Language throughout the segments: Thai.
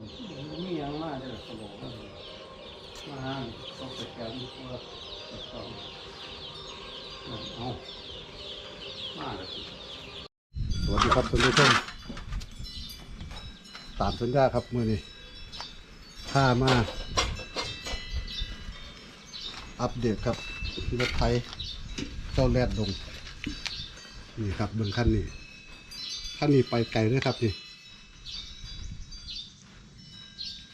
มีอย่างมากเลยสมองมาหาต้องสแกนตัวต้องเอามาเลยสวัสดีครับท่านผู้ชมตามสัญญาครับมื่อนี้ถ้ามาอัปเดตครับรถไทยเจ้าแรดดงนี่ครับเบื้องขั้นนี้ขั้นนี้ไปไกลเลยครับนี่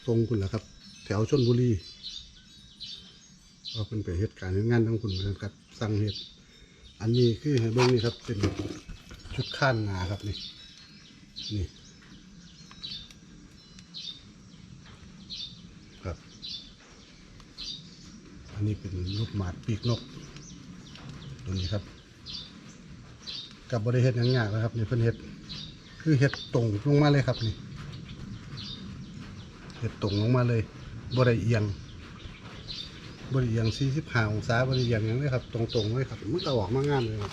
ตรงคุณแหละครับ แถวชนบุรีก็เป็นไปเหตุการณ์งานทั้งคุณนกันครับ สั่งเหตุอันนี้คือให้เบื้งนี่ครับ เป็นชุดข้านงาครับนี่นี่ครับ อันนี้เป็นลูกหมาดปีกนก ตัวนี้ครับ กับบริเฮ็ดหยังยากนะครับนี่เพิ่นเฮ็ดคือเฮ็ดตรงลงมาเลยครับนี่ เฮ็ดตรงลงมาเลยบ่ได้เอียงบ่ได้เอียง45องศาบ่ได้เอียงหยังเลยครับ ตรงๆเลยครับมันก็ออกมางามเลยครับ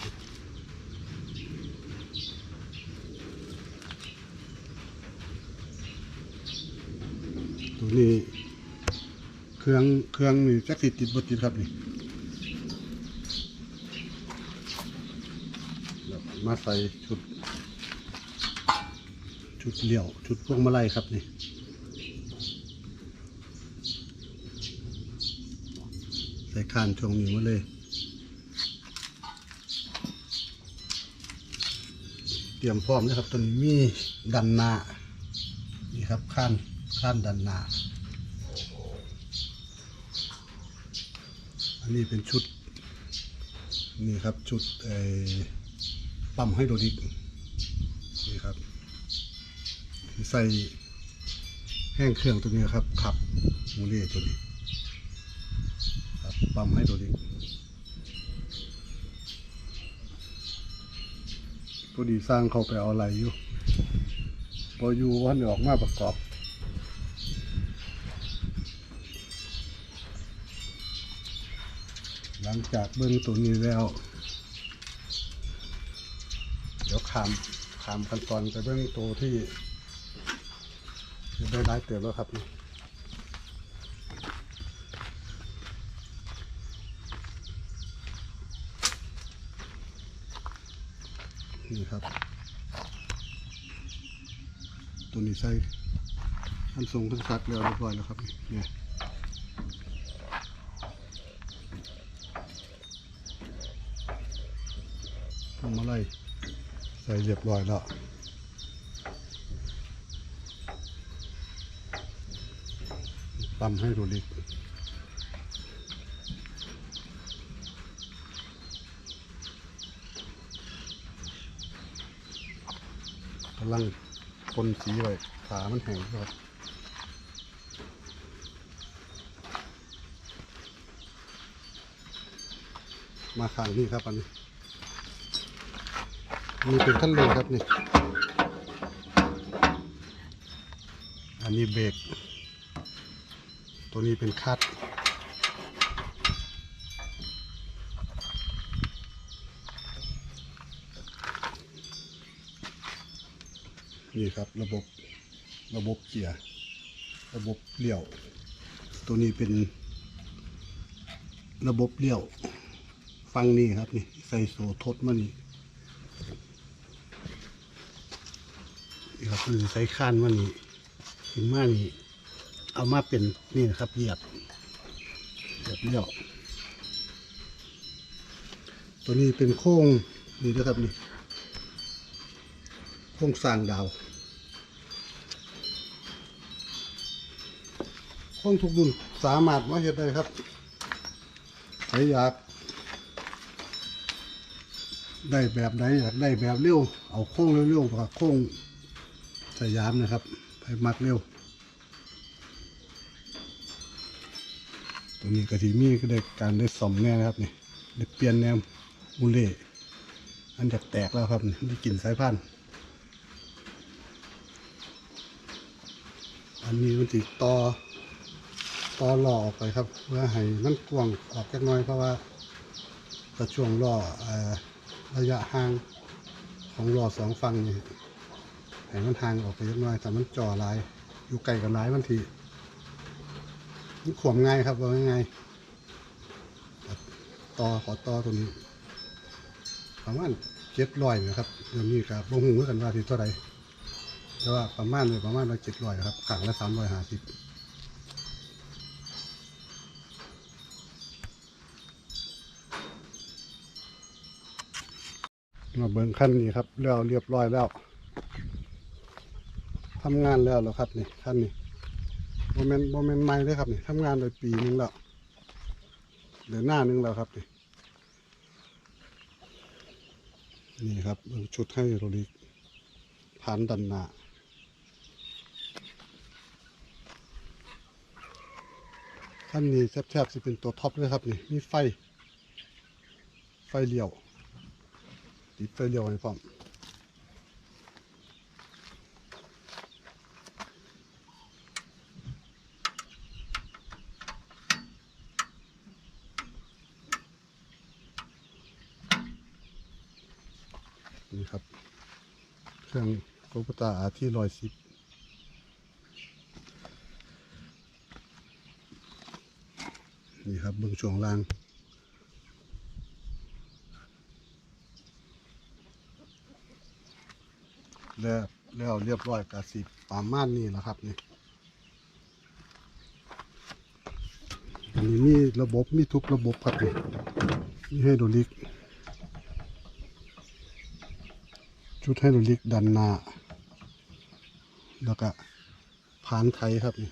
ตัวนี้เครื่องเครื่องนี่จักสิติดบ่ติดครับนี่มาใส่ชุด ชุดเหลี้ยว ชุดพวงมาลัยครับนี่ ใส่คานช่วงนี้มาเลย เตรียมพร้อมนะครับตัวนี้มีดันนานี่ครับขั้นขั้นดันนาอันนี้เป็นชุด นี่ครับชุดปั๊มไฮโดรลิกนี่ครับใส่แห้งเครื่องตัวนี้ครับขับมูเล่ตัวนี้ ปั๊มไฮโดรลิกพอดีสร้างเขาไปเอาอะไรอยู่พออยู่วันออกมาประกอบหลังจากเบิ้งตัวนี้แล้ว เดี๋ยวขามขามขั้นตอนไปเบิ้งตัวที่ได้ร้เติบแล้วครับ นี่ครับ ตัวนี้ใส่ขั้นทรงขั้นซักแล้วเรียบร้อยแล้วครับเนี่ยทำอะไรใส่เรียบร้อยแล้วปั๊มให้ดูลิกกำ ลังปนสีไว้ขามันแห้งครับมาข้างนี้ครับอันนี้นี่เป็นขั้นเร่งครับนี่อันนี้เบรกตัวนี้เป็นคัด นี่ครับระบบระบบเกียร์ระบบเลี้ยว ตัวนี้เป็น ระบบเลี้ยวฟังนี่ครับนี่ใส่โสทดมานี่นี่ครับคือใส่ข้านมานี่ถึงมานี่เอามาเป็นนี่นะครับเหยียบเหยียบเลี้ยวตัวนี้เป็นโค้งนี่นะครับนี่โค้งสร้างดาว ค้งทุกรุ่นสามารถมาเห็ดได้ครับใครอยาก ได้แบบไหนอยากได้แบบเร็ว เอาโค้งเร็วๆกับโค้งสยามนะครับให้มักเร็ว ตัวนี้กะทิมีก็ได้การได้สมแน่นะครับนี่ได้เปลี่ยนแนวมูเล่อันจะแตกแล้วครับนี่กลิ่นสายพันธุ์อันนี้มันติดต่อ ต่อหล่อออกไปครับ เพื่อให้มันกว้างออกจักหน้อยเพราะว่ากระช่วงล้อเอ่อระยะห่างของล้อสองฝั่งนี่ให้มันห่างออกไปเล็กน้อยแต่มันจ่อลาย อยู่ไกลกันหลายมันทีนี่ขวมง่ายครับว่าง่ายต่อขอต่อตัวนี้ประมาณเจ็ดร้อยนะครับเดี๋ยวนี้กับบ่หูกันว่าที่เท่าไหร่แต่ว่าประมาณเลยประมาณละเจ็ดร้อยครับขังละสามร้อยห้าสิบ มาเบิ้งขั้นนี้ครับแล้วเรียบร้อยแล้วทำงานแล้วเหรอครับนี่ขั้นนี้โมเมนต์โมเมนต์ใหม่เลยครับนี่ทำงานไปปีนึงแล้วเดือนหน้านึงแล้วครับนี่นี่ครับชุดให้โรลิกผ่านดันหนาขั้นนี้แทบๆสิเป็นตัวท็อปเลยครับนี่มีไฟ ไฟเลี้ยว ติดไฟเลี้ยวให้พร้อมนี่ครับ เครื่องโกปตาอาที่ร้อยสิบนี่ครับเบื้องช่วงล่าง แล้วแล้วเรียบร้อยกับสิประมาณนี้แหละครับนี่อันนี้มีระบบมีทุกระบบครับนี่มีไฮดรลิก ชุดไฮดรลิกดันหน้าแล้วก็ผานไทยครับนี่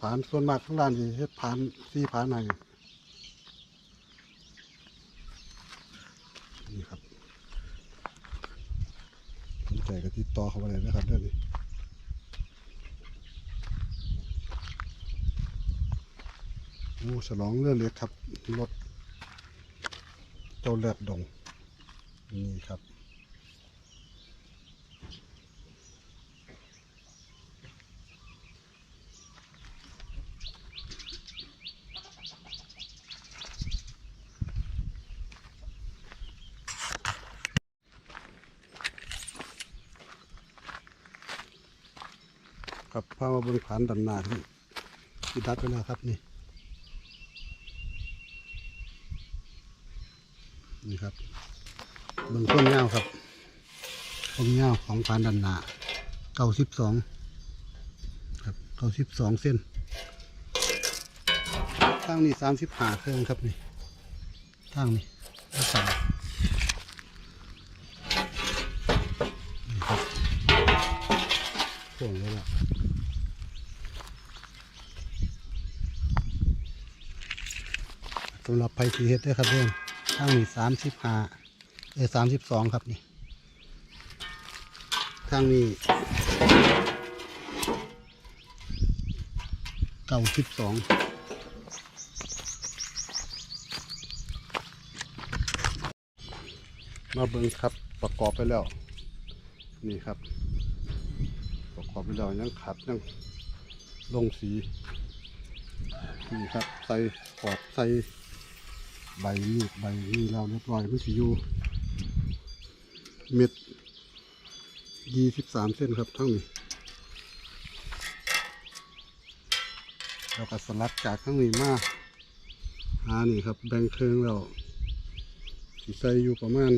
ผานส่วนมากข้างล่างจะเฮ็ดผานซี่ผานไหนครับ สนใจ ก็ติดต่อเข้ามาเลยนะครับเรื่องนี้โอ้ฉลองเรื่องเล็กครับรถเจ้าเลือดดงนี่ครับ ครับพามาบริผานดันนาที่ที่ดัดไปแล้วครับนี่ นี่ครับเบิ่งต้นเงาครับต้นเงาของผานดันนาเก้าสิบสองครับเก้าสิบสองเส้นทางนี้สามสิบห้าเครื่องครับนี่ทางนี้แล้วสั่นี่ครับพ่วงเลยล่ะำหรับไผ่สีเฮ็ดได้อครับเพื่อนข้างนี้สามสิบห้าเออสามสิบสองครับนี่ข้างนี้เก้าสิบสองมาเบิ่งครับประกอบไปแล้ว นี่ครับ ประกอบไปแล้วยังขัดยังลงสี นี่ครับ ใส่ขอบใส่ ใบมีดใบนี้เราเรียบร้อยมันสิอยู่เม็ดยี่สิบสามเส้นครับทั้งนี้เราก็สลัดจากทั้งนี้มาหานี่ครับ แบ่งเครื่องเราสิใส่อยู่ประมาณ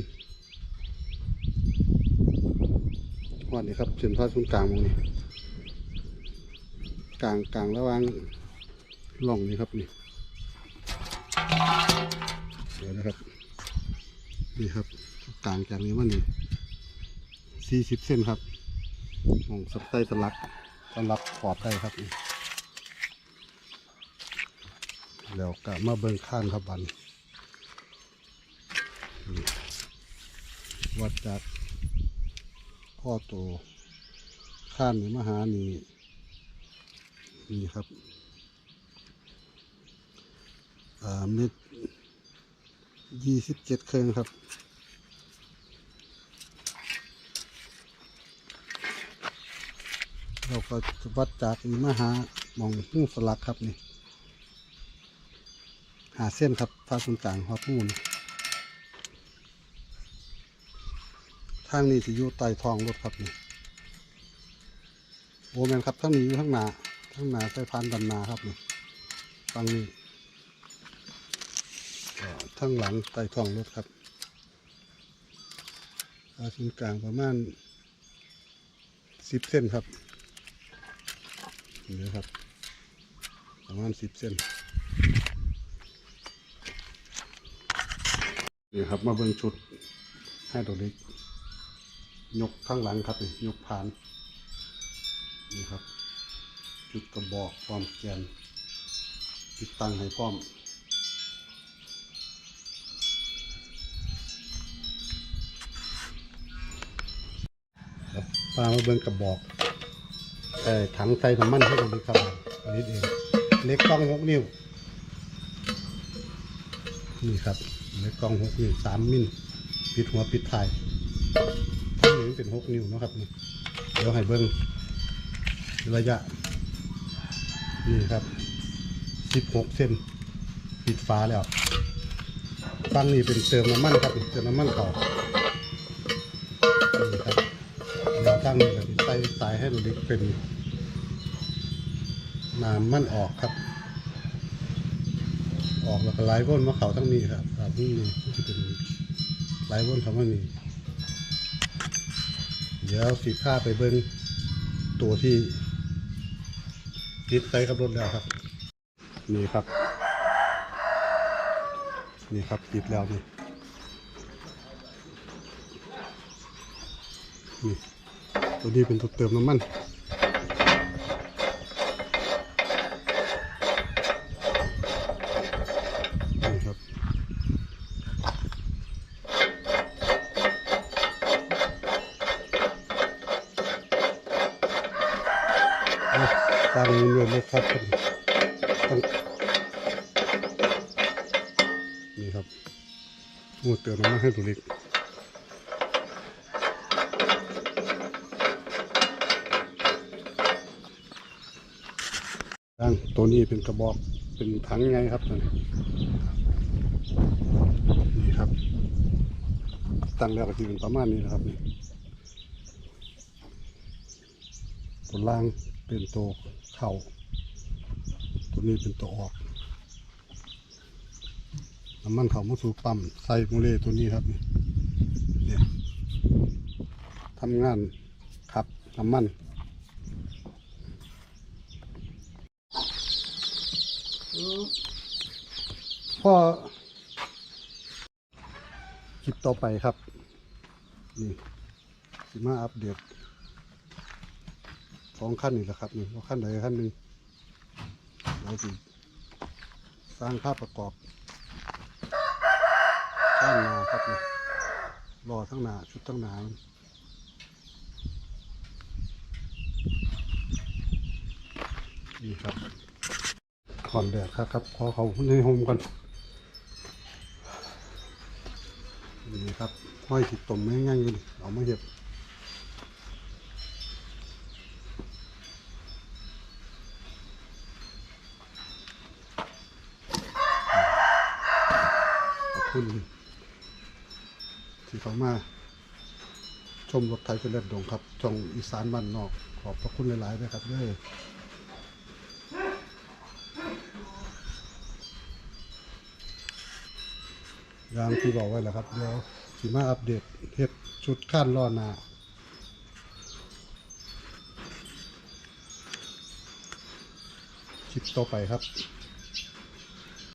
วันนี้ครับเส้นผ่าศูนย์กลางตรงนี้กลางกลางระหว่างล่องนี้ครับนี่ เดี๋ยนะครับ นี่ครับกลางจากนี้มันนี่สี่สิบเส้นครับมองสับไส้สลักสลักขอบได้ครับ แล้วก็มาเบิ่งข้างครับบันวัดจากข้อโตข้านนี่มาหานี่นี่ครับอ่าเม็ด ยี่สิบเจ็ดเครื่องครับเราก็วัดจากมหาหมองหูสลักครับนี่ หาเส้นครับฟ้าศูนย์กลางหัวหูนทางนี้จะอยู่ใต้ท้องรถครับนี่โอแมนครับทั้งนี้อยู่ทั้งหนาทั้งหนาใส่พานดำนาครับนี่ฟังนี่ก็ ทั้งหลังใต้ท้องรถครับอาศูนย์กลางประมาณสิบเส้นครับนี่ครับ ประมาณสิบเส้นนี่ครับมาเบิ่งชุดให้ตัวเล็กยกข้างหลังครับนี่ยกผ่านนี่ครับ จุดกระบอกพร้อมแกนติดตั้งให้พร้อม ปลามาเบิ่งกระบอกเอ่ถังใส่น้ำมันให้ตรงนี้ครับอันนี้เองเล็กกล้องหกนิ้ว นี่ครับเล็กกล้องหกนิ้วสามมิลปิดหัวปิดท้ายทั้งนี้เป็นหกนิ้วนะครับนี่เดี๋ยวให้เบิ่งระยะ นี่ครับสิบหกเซนปิดฟ้าแล้วฟังนี่เป็นเติมน้ำมันครับเติมน้ำมันเก่านี่ครับ แนวทางนี้ก็สิใส่สายให้ดูดิเป็นน้ำมันออกครับ ออกแล้วก็ไล่วนมาเขาทั้งนี้ครับครับนี่ที่เป็นไล่วนเขามนี่เดี๋ยวสีผ้าไปเบิ้งตัวที่ติดใส่กับรถแล้วครับ นี่ครับ นี่ครับติดแล้วนี่นี่ ตัวนี้เป็นตัวเติมน้ำมันนี่ครับตั้งเงินเลยครับตั้งนี่ครับหมดเติมน้ำมันให้ตัวเล็ก ตัวนี้เป็นกระบอกเป็นถังไงครับตัวนี้นี่ครับ ตั้งแล้วก็ที่เป็นประมาณนี้นะครับนี่ตัวล่างเป็นตัวเข่าตัวนี้เป็นตัวออกน้ำมันเขามาสู่ปั๊มใส่โมเลตัวนี้ครับนี่เนี่ยทำงานขับน้ำมัน พ่อคลิปต่อไปครับ นี่สิมาอัปเดตสองขั้นนี่แหละครับนี่ว่าขั้นใดขั้นหนึ่งเราจะสร้างภาพประกอบด้านหนาครับนี่รอทั้งหนาชุดทั้งหนานี่ครับ ขอนแดดครับครับขอเขาในโฮมกันนี่ครับห้อยติดตมไม่ง่ายๆเลยเอามาเห็บขอบคุณที่เขามาชมรถไทยเป็นเลือดดงครับช่องอีสานบ้านนอก ขอบพระคุณหลายๆนะครับด้วย อย่างที่บอกไว้แหละครับ เดี๋ยวสีมาอัปเดตเฮ็ดชุดขั้นล่อหนาคลิปต่อไปครับ